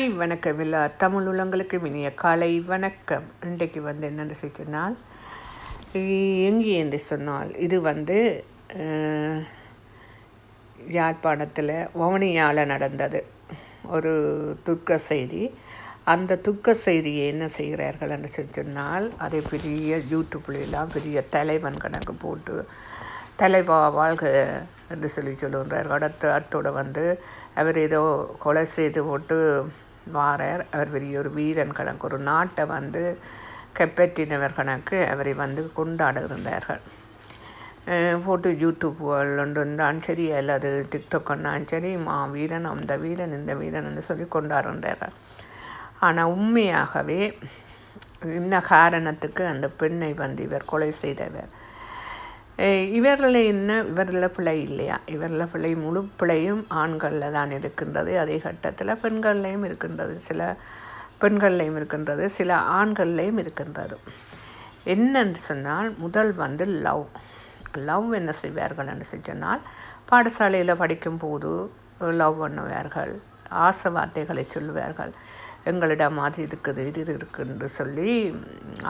Hi வணக்கம் எல்லா தமிழ் உள்ளங்களுக்கு இனிய காலை வணக்கம். இன்றைக்கு வந்து என்னென்னு சொன்னால் எங்கே என்று சொன்னால் இது வந்து யாழ்ப்பாணத்தில் வவுனியால் நடந்தது. ஒரு துக்க செய்தி. அந்த துக்க செய்தியை என்ன செய்கிறார்கள் என்று சொன்னால் அதை பெரிய யூடியூப்லாம் பெரிய தலைவன் கணக்கு போட்டு தலைவா வாழ்க என்று சொல்லி சொல்லுகிறார் அடுத்து அத்தோடு வந்து அவர் ஏதோ கொலை செய்து போட்டு வாரார். அவர் பெரிய ஒரு வீரன் கணக்கு ஒரு நாட்டை வந்து கைப்பற்றினவர் கணக்கு அவரை வந்து கொண்டாடுகின்றார்கள் ஃபோட்டோ போட்டு யூடியூப் ஒன்றுந்தான் சரி அல்லது டிக்டாக் ஒன்றான் சரி மா வீரன் அந்த வீரன் இந்த வீரன் என்று சொல்லி கொண்டாடுகின்றார்கள் ஆனால் உண்மையாகவே இந்த காரணத்துக்கு அந்த பெண்ணை வந்து இவர் கொலை செய்தவர். இவரில் என்ன? இவரில் பிழை இல்லையா? இவரில் பிழை முழு பிழையும் ஆண்களில் தான் இருக்கின்றது. அதே கட்டத்தில் பெண்கள்லையும் இருக்கின்றது. சில பெண்கள்லையும் இருக்கின்றது. சில ஆண்கள்லையும் இருக்கின்றது. என்னன்னு சொன்னால் முதல் வந்து லவ். லவ் என்ன செய்வார்கள் என்று சொன்னால் பாடசாலையில் படிக்கும்போது லவ் பண்ணுவார்கள். ஆசை வார்த்தைகளை சொல்லுவார்கள். எங்களிடம் அது இருக்குது இது இருக்குன்னு சொல்லி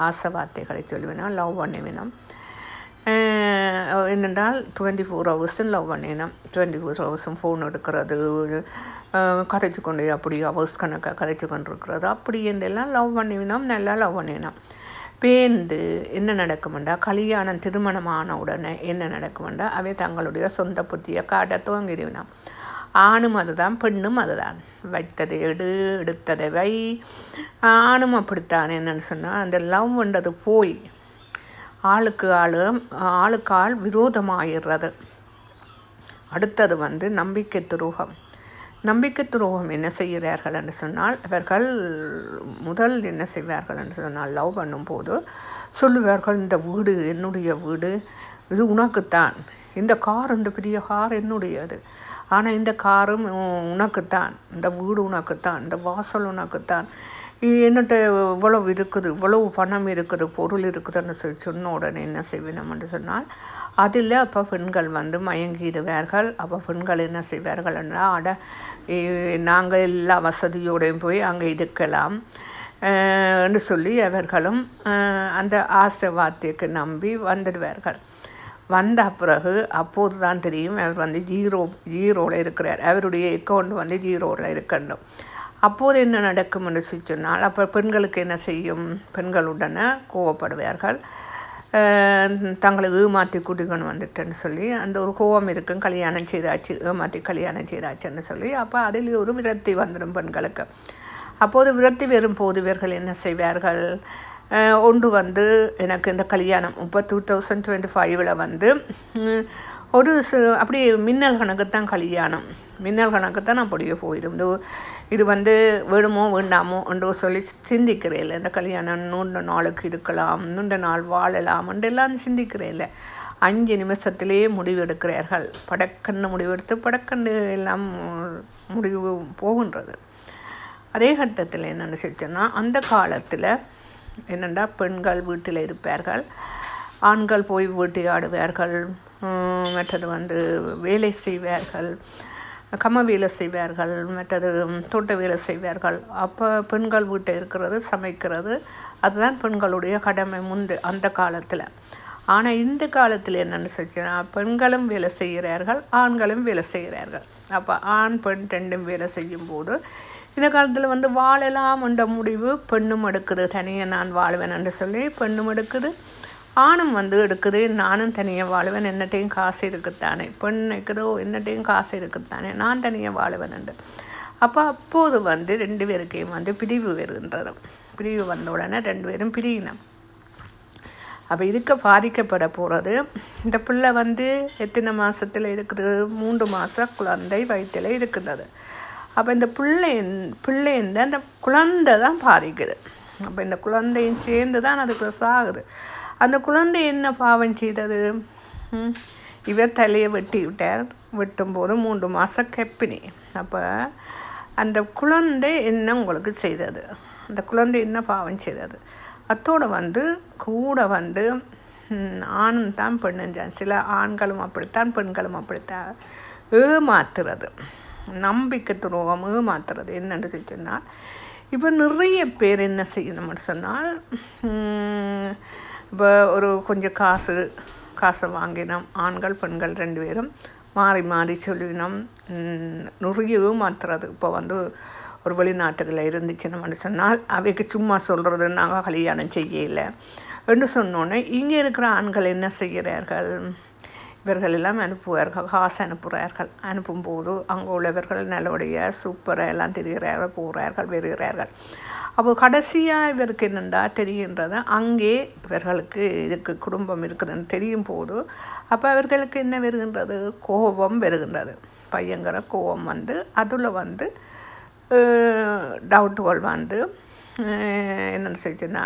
ஆசை வார்த்தைகளை சொல்லுவேனா லவ் பண்ணுவேனா என்னென்றால் டுவெண்ட்டி ஃபோர் ஹவர்ஸும் லவ் பண்ணினோம் டுவெண்ட்டி ஃபோர் ஹவர்ஸும் ஃபோன் எடுக்கிறது கதைச்சு கொண்டு அப்படி ஹவர்ஸ் கணக்காக கதைச்சு கொண்டு இருக்கிறது அப்படி என்றெல்லாம் லவ் பண்ணினோம் நல்லா லவ் பண்ணினோம். பேந்து என்ன நடக்குமெண்டா கல்யாணம் திருமணமான உடனே என்ன நடக்குமெண்டா அவை தங்களுடைய சொந்த புத்தியை காட்ட துவங்கிடுவினான் ஆணும் அதுதான் பெண்ணும் அதுதான். வைத்ததை எடு எடுத்ததை வை. ஆணும் அப்படித்தான் என்னன்னு சொன்னால் அந்த லவ் பண்ணுறது போய் ஆளுக்கு ஆள் ஆளுக்கு ஆள் விரோதமாயிடுறது. அடுத்தது வந்து நம்பிக்கை துரோகம். நம்பிக்கை துரோகம் என்ன செய்கிறார்கள் என்று சொன்னால் இவர்கள் முதல் என்ன செய்வார்கள் என்று சொன்னால் லவ் பண்ணும்போது சொல்லுவார்கள் இந்த வீடு என்னுடைய வீடு இது உனக்குத்தான். இந்த கார் இந்த பெரிய கார் என்னுடையது. ஆனால் இந்த காரும் உனக்குத்தான். இந்த வீடு உனக்குத்தான். இந்த வாசல் உனக்குத்தான். என்னட்ட இவ்வளவு இருக்குது இவ்வளவு பணம் இருக்குது பொருள் இருக்குதுன்னு சொல்லி சொன்ன உடனே என்ன செய்வேன் என்று சொன்னால் அதில் அப்போ பெண்கள் வந்து மயங்கிடுவார்கள். அப்போ பெண்கள் என்ன செய்வார்கள் என்றால் அட நாங்கள் எல்லா வசதியோடையும் போய் அங்கே இருக்கலாம். என்று சொல்லி அவர்களும் அந்த ஆசை வார்த்தைக்கு நம்பி வந்துடுவார்கள். வந்த பிறகு அப்போது தான் தெரியும் அவர் வந்து ஜீரோ ஜீரோவில் இருக்கிறார். அவருடைய அக்கௌண்ட் வந்து ஜீரோவில் இருக்கணும். அப்போது என்ன நடக்கும் என்று சொன்னால் அப்போ பெண்களுக்கு என்ன செய்யும்? பெண்களுடனே கோவப்படுவார்கள். தங்களை ஏமாற்றி கூட்டிக்கொண்டு வந்துட்டேன்னு சொல்லி அந்த ஒரு கோவம் இருக்கும். கல்யாணம் செய்தாச்சு ஏமாற்றி கல்யாணம் செய்தாச்சுன்னு சொல்லி அப்போ அதில் ஒரு விரக்தி வந்துடும் பெண்களுக்கு. அப்போது விரக்தி வரும்போது இவர்கள் என்ன செய்வார்கள்? ஒன்று வந்து எனக்கு இந்த கல்யாணம் இப்போ டூ தௌசண்ட் டுவெண்ட்டி ஃபைவ்ல வந்து ஒரு சு- அப்படியே மின்னல் கணக்கு தான் கல்யாணம். மின்னல் கணக்கு தான் அப்படியே போயிடும். இது இது வந்து வேணுமோ வேண்டாமோ என்று சொல்லி சிந்திக்கிறேன் இந்த கல்யாணம் நூண்ட நாளுக்கு இருக்கலாம் நூண்ட நாள் வாழலாம் என்றெல்லாம் சிந்திக்கிறேன் இல்லை அஞ்சு நிமிஷத்திலேயே முடிவெடுக்கிறார்கள். படக்கன்று முடிவெடுத்து படக்கன்று எல்லாம் முடிவு போகின்றது. அதே கட்டத்தில் என்ன செஞ்சோன்னா அந்த காலத்தில் என்னென்னா பெண்கள் வீட்டில் இருப்பார்கள். ஆண்கள் போய் வேட்டையாடுவார்கள். மற்றது வந்து வேலை செய்வார்கள் கம வேலை செய்வார்கள் மற்றது தோட்ட வேலை செய்வார்கள். அப்போ பெண்கள் வீட்டை இருக்கிறது சமைக்கிறது. அதுதான் பெண்களுடைய கடமை முந்து அந்த காலத்தில். ஆனால் இந்த காலத்தில் என்னென்னு சொல்லிச்சுன்னா பெண்களும் வேலை செய்கிறார்கள் ஆண்களும் வேலை செய்கிறார்கள். அப்போ ஆண் பெண் ரெண்டும் வேலை செய்யும்போது இந்த காலத்தில் வந்து வாழலாம் என்ற முடிவு பெண்ணும் எடுக்குது. தனியாக நான் வாழ்வேன் என்று சொல்லி பெண்ணும் எடுக்குது. ஆணும் வந்து எடுக்குது நானும் தனியாக வாழ்வேன் என்னட்டையும் காசு இருக்குத்தானே? பெண் இருக்குதோ என்னட்டையும் காசு இருக்குத்தானே? நான் தனியாக வாழ்வேன் என்று. அப்போ அப்போது வந்து ரெண்டு பேருக்கையும் வந்து பிரிவு வருகின்றது. பிரிவு வந்த உடனே ரெண்டு பேரும் பிரியினம் அப்போ இதுக்கு பாதிக்கப்பட போகிறது இந்த பிள்ளை வந்து எத்தனை மாதத்தில் இருக்குது மூன்று மாத குழந்தை வயிற்றில் இருக்கிறது அப்போ இந்த பிள்ளை பிள்ளைந்த அந்த குழந்தை தான் பாதிக்குது. அப்போ இந்த குழந்தையும் சேர்ந்து தான் அதுக்கு சாகுது அந்த குழந்தை என்ன பாவம் செய்தது? இவர் தலையை வெட்டி விட்டார். வெட்டும்போது மூன்று மாதம் கெப்பினி. அப்போ அந்த குழந்தை என்ன உங்களுக்கு செய்தது? அந்த குழந்தை என்ன பாவம் செய்தது? அத்தோடு வந்து கூட வந்து ஆணும் தான் பெண்ணுஞ்சான் சில ஆண்களும் அப்படித்தான் பெண்களும் அப்படித்தான் ஏமாத்துறது. நம்பிக்கை துரோகம் ஏமாத்துறது. என்னென்னு சொன்னால் இப்போ நிறைய பேர் என்ன செய்யணும்னு சொன்னால் இப்போ ஒரு கொஞ்சம் காசு காசை வாங்கினோம். ஆண்கள் பெண்கள் ரெண்டு பேரும். மாறி மாறி சொல்லினோம். நிறைய மாற்றுறது இப்போ வந்து ஒரு வெளிநாட்டுகளில் இருந்துச்சுன்னு சொன்னால் அவைக்கு சும்மா சொல்கிறது நாங்கள் கல்யாணம் செய்யலை. என்று சொன்னோன்னே இங்கே இருக்கிற ஆண்கள் என்ன செய்கிறார்கள்? இவர்கள் எல்லாம் அனுப்புவார்கள் காசு அனுப்புகிறார்கள் அனுப்பும்போது அங்கே உள்ளவர்கள் நல்லபடியாக சூப்பராக எல்லாம் தெரிகிறார்கள் போகிறார்கள் வருகிறார்கள். அப்போ கடைசியாக இவருக்கு என்னென்றா தெரிகின்றது? அங்கே இவர்களுக்கு இதுக்கு குடும்பம் இருக்குதுன்னு தெரியும் போது அப்போ அவர்களுக்கு என்ன வருகின்றது? கோபம் வருகின்றது. பயங்கர கோபம் வந்து அதில் வந்து டவுட்டுகள் வந்து என்னென்னு சொல்லிச்சுன்னா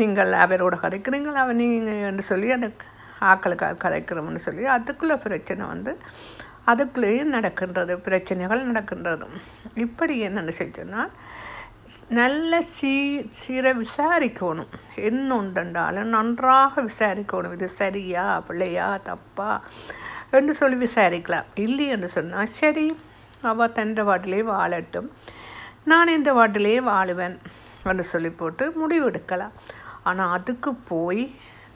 நீங்கள் அவரோட கதைக்கிறீங்களா அவன் நீங்கள் என்று சொல்லி எனக்கு ஆக்களுக்கு கதைக்கிறோம்னு சொல்லி அதுக்குள்ளே பிரச்சனை வந்து அதுக்குள்ளேயும் நடக்கின்றது பிரச்சனைகள் நடக்கின்றது. இப்படி என்னென்னு சொன்னால் நல்ல சீ சீரை விசாரிக்கணும். என்ன உண்டுண்டாலும் நன்றாக விசாரிக்கணும். இது சரியா பிள்ளையா தப்பா என்று சொல்லி விசாரிக்கலாம். இல்லை என்று சொன்னால் சரி அவள் தன் வாட்டிலே வாழட்டும். நான் இந்த வாட்டிலே வாழுவேன் என்று சொல்லி போட்டு முடிவெடுக்கலாம். ஆனால் அதுக்கு போய்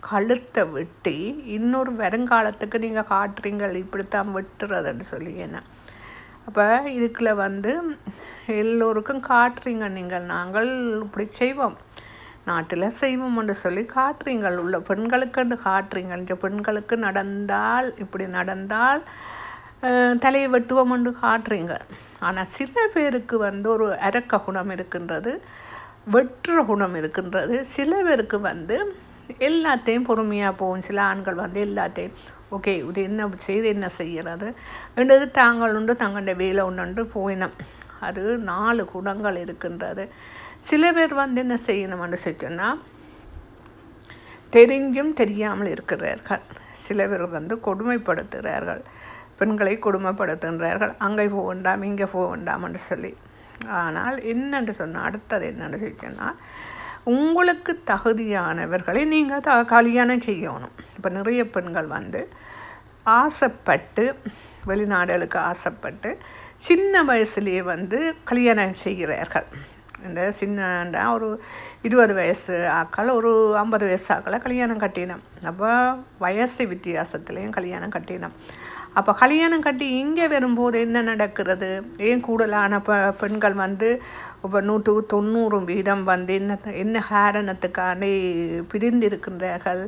கழுத்தை வெட்டி இன்னொரு வருங்காலத்துக்கு நீங்கள் காட்டுறீங்கள் இப்படித்தான் வெட்டுறதுன்னு சொல்லி என்ன? அப்போ இதுக்குள்ள வந்து எல்லோருக்கும் காட்டுறீங்க நீங்கள் நாங்கள் இப்படி செய்வோம். நாட்டில் செய்வோம்னு சொல்லி காட்டுறீங்கள் உள்ள பெண்களுக்குன்னு காட்டுறீங்க. இந்த பெண்களுக்கு நடந்தால் இப்படி நடந்தால் தலையை வெட்டுவோம்னு காட்டுறீங்க. ஆனால் சில பேருக்கு வந்து ஒரு அரக்க குணம் இருக்கின்றது வெட்டுற குணம் இருக்கின்றது. சில பேருக்கு வந்து எல்லாத்தையும் பொறுமையாக போகும். சில ஆண்கள் வந்து எல்லாத்தையும் ஓகே இது என்ன செய்து என்ன செய்கிறது? என்றது தாங்கள் உண்டு தங்களுடைய வேலை ஒன்று போயினோம். அது நாலு குணங்கள் இருக்கின்றது. சில பேர் வந்து என்ன செய்யணும்னு சொன்னால் தெரிஞ்சும் தெரியாமல் இருக்கிறார்கள். சில பேர் வந்து கொடுமைப்படுத்துகிறார்கள். பெண்களை கொடுமைப்படுத்துகின்றார்கள் அங்கே போக வேண்டாம் இங்கே போக வேண்டாம்னு சொல்லி. ஆனால் என்னென்று சொன்னால் அடுத்தது என்னென்னு சொன்னால் உங்களுக்கு தகுதியானவர்களை நீங்கள் த கல்யாணம் செய்யணும். இப்போ நிறைய பெண்கள் வந்து ஆசைப்பட்டு வெளிநாடுகளுக்கு ஆசைப்பட்டு சின்ன வயசுலேயே வந்து கல்யாணம் செய்கிறார்கள். இந்த சின்ன ஒரு இருபது வயசு ஆக்கள் ஒரு ஐம்பது வயசு ஆக்களை கல்யாணம் கட்டினோம். அப்போ வயசு வித்தியாசத்துலேயும் கல்யாணம் கட்டினோம். அப்போ கல்யாணம் கட்டி இங்கே வரும்போது என்ன நடக்கிறது? ஏன் கூடுதலான ப பெண்கள் வந்து நூற்று நூற்றுக்கு தொண்ணூறு வீதம் வந்து என்ன என்ன காரணத்துக்காண்டி பிரிந்திருக்கின்றார்கள்.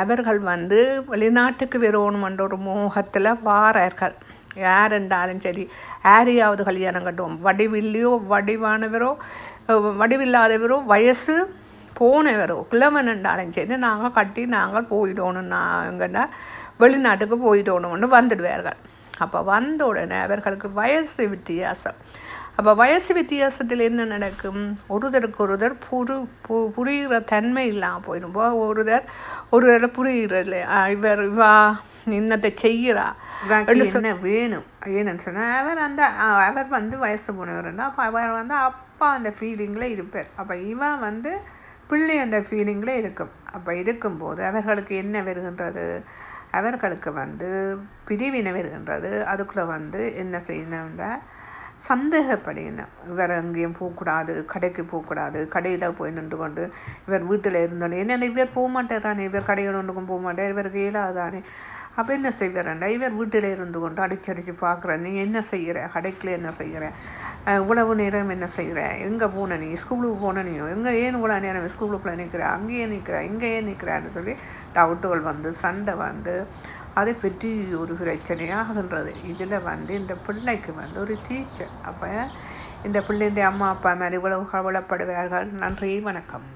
அவர்கள் வந்து வெளிநாட்டுக்கு வரணுமென்ற ஒரு மோகத்தில் வாரார்கள். யார் என்றாலும் சரி யாரையாவது கல்யாணம் கட்டுவோம். வடிவில்லையோ வடிவானவரோ வடிவில்லாதவரோ வயசு போனவரோ கிழவன் என்றாலும் சரி நாங்கள் கட்டி நாங்கள் போயிடணும் நாங்கன்னா வெளிநாட்டுக்கு போயிடணும்னு வந்துடுவார்கள். அப்போ வந்த உடனே அவர்களுக்கு வயசு வித்தியாசம். அப்போ வயசு வித்தியாசத்தில் என்ன நடக்கும்? ஒருதருக்கு ஒருதர் புரு பு புரிகிற தன்மை இல்லாமல் போயிடும். ஒருதர் ஒருதர் புரிகிறது இவர் இவா இன்னத்தை செய்கிறா? என்ன வேணும்? ஏன்னு சொன்னால் அவர் அந்த அவர் வந்து வயசு போனவர்னா அப்போ அவர் வந்து அப்பா அந்த ஃபீலிங்கில் இருப்பார். அப்போ இவன் வந்து பிள்ளை அந்த ஃபீலிங்கில் இருக்கும். அப்போ இருக்கும்போது அவர்களுக்கு என்ன வருகின்றது? அவர்களுக்கு வந்து பிரிவினை வருகின்றது. அதுக்குள்ளே வந்து என்ன செய்யணும்னா சந்தேகப்படின இவர் எங்கேயும் போகக்கூடாது கடைக்கு போகக்கூடாது கடையில் போய் நின்று கொண்டு இவர் வீட்டில் இருந்தோடனே என்ன இவர் போக மாட்டேறானே இவர் கடையில் ஒன்றுக்கும் போக மாட்டேன் இவருக்கு இயலாதானே? அப்போ என்ன செய்வாரண்டா? இவர் வீட்டில் இருந்து கொண்டு அடிச்சு அடித்து பார்க்குற நீ என்ன செய்கிற? கடைக்கில் என்ன செய்கிற? இவ்வளவு நேரம் என்ன செய்கிற? எங்கே போன நீ? ஸ்கூலுக்கு போன நீ எங்கே ஏன் இவ்வளோ நேரம் ஸ்கூலுக்குள்ளே நிற்கிற? அங்கேயே நிற்கிற? இங்கேயே நிற்கிறான்னு சொல்லி டவுட்டுகள் வந்து சண்டை வந்து அதை பற்றி ஒரு பிரச்சனையாகின்றது இதில் வந்து இந்த பிள்ளைக்கு வந்து ஒரு டீச்சர் அப்போ இந்த பிள்ளை இந்த அம்மா அப்பா மாதிரி இவ்வளவு கவலைப்படுவார்கள். நன்றி வணக்கம்.